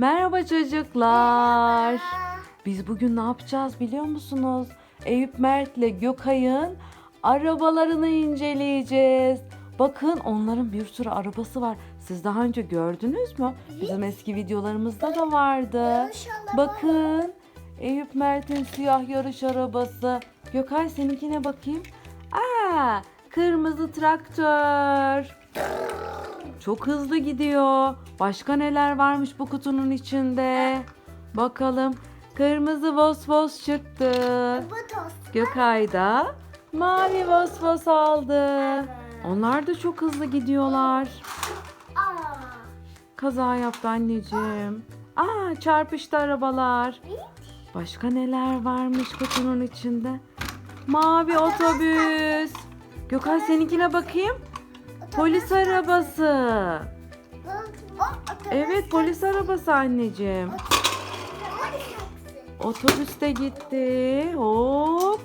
Merhaba çocuklar. Biz bugün ne yapacağız biliyor musunuz? Eyüp Mert'le Gökay'ın arabalarını inceleyeceğiz. Bakın onların bir sürü arabası var. Siz daha önce gördünüz mü? Bizim eski videolarımızda da vardı. Bakın Eyüp Mert'in siyah yarış arabası. Gökay seninkine bakayım. Aa, kırmızı traktör. Çok hızlı gidiyor. Başka neler varmış bu kutunun içinde? Bakalım. Kırmızı vos vos çıktı. Gökay da mavi vos vos aldı. Onlar da çok hızlı gidiyorlar. Kaza yaptı anneciğim. Aa çarpıştı arabalar. Başka neler varmış kutunun içinde? Mavi otobüs. Gökay seninkine bakayım. Polis arabası. Evet polis arabası anneciğim. Otobüs de gitti. Hop.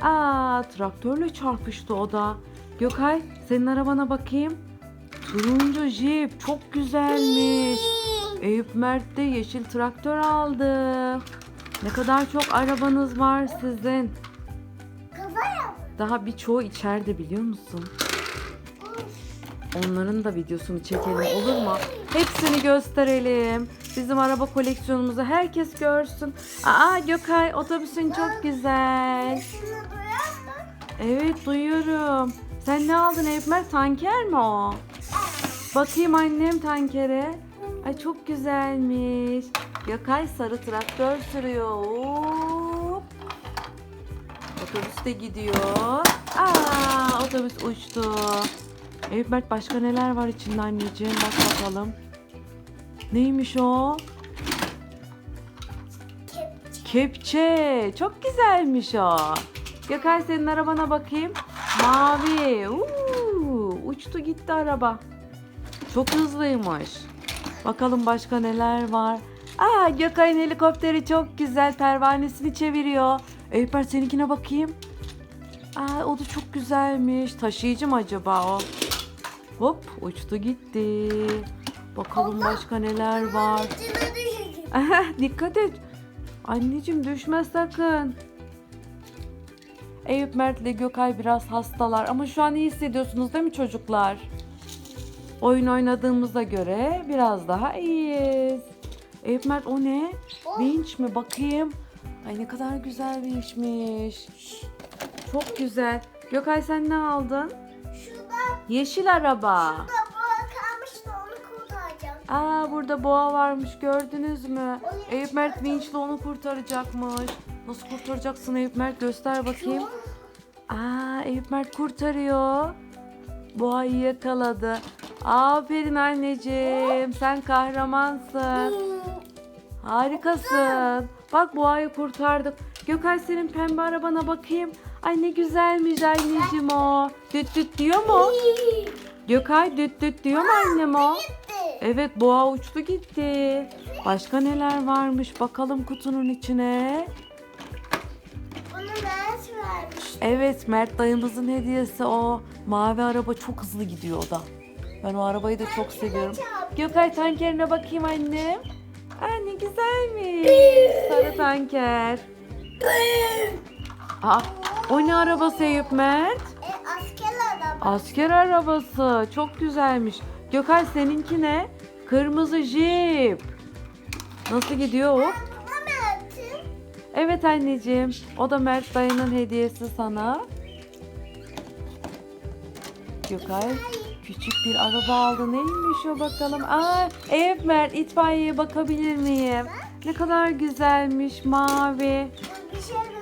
Aa traktörle çarpıştı o da. Gökay senin arabana bakayım. Turuncu jip çok güzelmiş. Eyüp Mert de yeşil traktör aldı. Ne kadar çok arabanız var sizin. Daha birçoğu içeride biliyor musun? Onların da videosunu çekelim olur mu? Hepsini gösterelim. Bizim araba koleksiyonumuzu herkes görsün. Aa Gökay otobüsün çok güzel. Evet duyuyorum. Sen ne aldın Eyüp Mert? Tanker mi o? Bakayım annem tankere. Ay çok güzelmiş. Gökay sarı traktör sürüyor. Hop. Otobüs de gidiyor. Aa otobüs uçtu. Mert başka neler var içinde anneciğim? Bak bakalım. Neymiş o? Kepçe. Kepçe. Çok güzelmiş o. Gökay senin arabana bakayım. Mavi. Uuu, uçtu gitti araba. Çok hızlıymış. Bakalım başka neler var. Aa Gökay'ın helikopteri çok güzel. Pervanesini çeviriyor. Eyüper seninkine bakayım. Aa o da çok güzelmiş. Taşıyıcı mı acaba o? Hop uçtu gitti. Bakalım başka neler var. Dikkat et. Anneciğim düşme sakın. Eyüp Mert ile Gökay biraz hastalar ama şu an iyi hissediyorsunuz değil mi çocuklar? Oyun oynadığımıza göre biraz daha iyiyiz. Eyüp Mert o ne? Vinç mi? Bakayım. Ay ne kadar güzel vinçmiş. Çok güzel. Gökay sen ne aldın? Şurada Yeşil araba. da boğa kalmış da onu kurtaracağım. Aa burada boğa varmış gördünüz mü? Onu Eyüp Mert vinçle onu kurtaracakmış. Nasıl kurtaracaksın Eyüp Mert göster bakayım. Aa Eyüp Mert kurtarıyor. Boğayı yakaladı. Aferin anneciğim sen kahramansın. Harikasın. Bak boğayı kurtardık. Gökay senin pembe arabana bakayım. Ay ne güzelmiş anneciğim o. Düt düt diyor mu? Gökay düt düt diyor mu annem o? Evet boğa uçtu gitti. Başka neler varmış bakalım kutunun içine. Bunu Mert vermiş. Evet Mert dayımızın hediyesi o. Mavi araba çok hızlı gidiyor o da. Ben o arabayı da çok seviyorum. Gökay tankerine bakayım annem. Aa ne güzelmiş. Sarı tanker. Aa, o ne arabası Eyüp Mert? E, asker araba. Asker arabası. Çok güzelmiş. Gökay seninki ne? Kırmızı jip. Nasıl gidiyor o? Evet anneciğim. O da Mert dayının hediyesi sana. Gökay küçük bir araba aldı. Neymiş o bakalım? Aa, evet Mert itfaiyeye bakabilir miyim? Ne kadar güzelmiş mavi. Bir şey.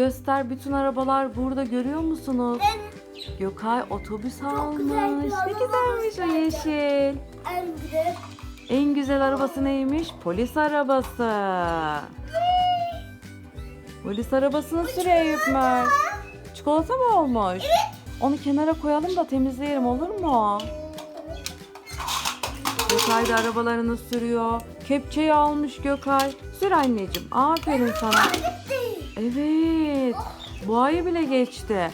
Göster bütün arabalar burada görüyor musunuz? Ben Gökay otobüs almış. Ne güzelmiş o yeşil. en güzel. En güzel arabası neymiş? Polis arabası. Polis arabasını sürüyor Eyüp Mert. Çikolata mı olmuş? Onu kenara koyalım da temizleyelim olur mu? Gökay da arabalarını sürüyor. Kepçeyi almış Gökay. Sür anneciğim. Aferin sana. Gitti. Evet. Boğayı bile geçti.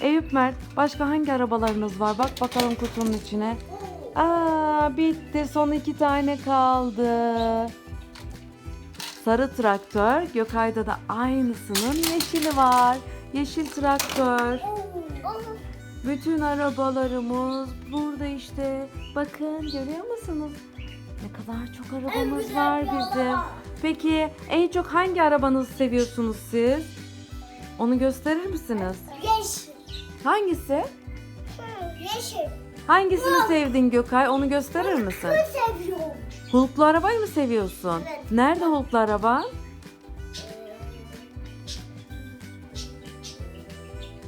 Eyüp Mert başka hangi arabalarınız var? Bak bakalım kutunun içine. Aa bitti. Son iki tane kaldı. Sarı traktör. Gökay'da da aynısının yeşili var. Yeşil traktör. Bütün arabalarımız burada işte. Bakın görüyor musunuz? Ne kadar çok arabamız var bizim. Peki en çok hangi arabanızı seviyorsunuz siz? Onu gösterir misiniz? Yeşil. Hangisi? Hı, Yeşil. Hangisini sevdin Gökay? Onu gösterir misin? Bunu seviyorum. Hulklu arabayı mı seviyorsun? Evet. Nerede Hulklu araba?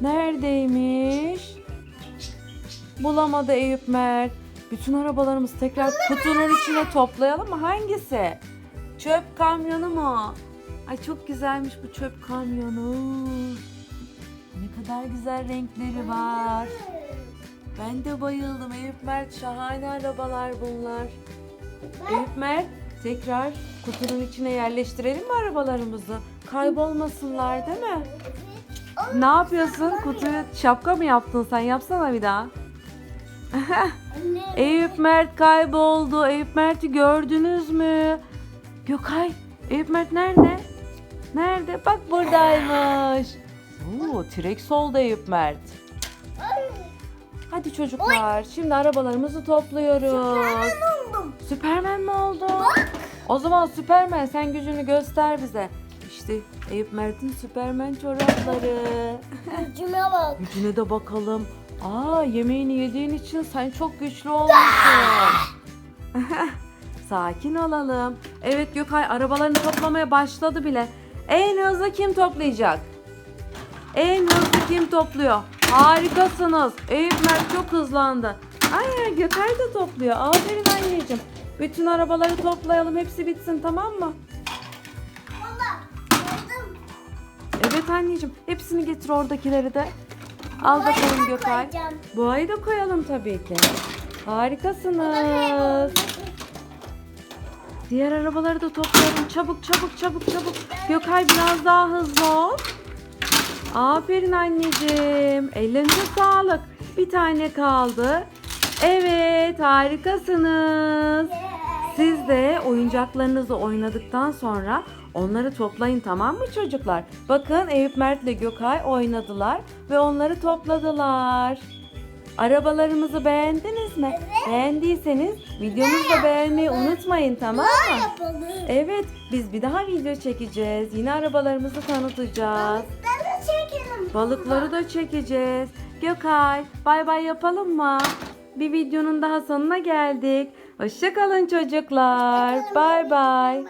Neredeymiş? Bulamadı Eyüp Mert. Bütün arabalarımızı tekrar kutunun içine toplayalım mı? Hangisi? Çöp kamyonu mu? Ay çok güzelmiş bu çöp kamyonu. Ne kadar güzel renkleri var. Ben de bayıldım Eyüp Mert. Şahane arabalar bunlar. Eyüp Mert tekrar kutunun içine yerleştirelim mi arabalarımızı? Kaybolmasınlar değil mi? Ne yapıyorsun? Kutuyu şapka mı yaptın sen? Yapsana bir daha. Eyüp Mert kayboldu. Eyüp Mert'i gördünüz mü? Gökay, Eyüp Mert nerede? Nerede? Bak buradaymış. Oo, T-Rex oldu Eyüp Mert. Hadi çocuklar, şimdi arabalarımızı topluyoruz. Ben oldum. Süpermen mi oldu? O zaman Süpermen sen gücünü göster bize. İşte Eyüp Mert'in Süpermen çorapları. Gücüme bak. Gücüne de bakalım. Aa yemeğini yediğin için sen çok güçlü olmuşsun. Sakin olalım. Evet Gökay arabalarını toplamaya başladı bile. En hızlı kim toplayacak? En hızlı kim topluyor? Harikasınız. Eyüp Mert çok hızlandı. Ay Gökay da topluyor. Aferin anneciğim. Bütün arabaları toplayalım. Hepsi bitsin tamam mı? Baba. Evet anneciğim. Hepsini getir oradakileri de. Al bakalım Gökay. koyacağım. Bu ayı da koyalım tabii ki. Harikasınız. Diğer arabaları da toplayalım. Çabuk çabuk çabuk çabuk. Gökay biraz daha hızlı ol. Aferin anneciğim. Ellerinize sağlık. Bir tane kaldı. Evet harikasınız. Siz de oyuncaklarınızı oynadıktan sonra onları toplayın tamam mı çocuklar? Bakın Eyüp Mert ile Gökay oynadılar ve onları topladılar. Arabalarımızı beğendiniz mi? Beğendiyseniz videomuzu da beğenmeyi unutmayın tamam mı? Yapalım. Evet biz bir daha video çekeceğiz. Yine arabalarımızı tanıtacağız. Ben de çekelim. Balıkları da çekeceğiz. Gökay bay bay yapalım mı? Bir videonun daha sonuna geldik. Hoşçakalın çocuklar. Bay bay.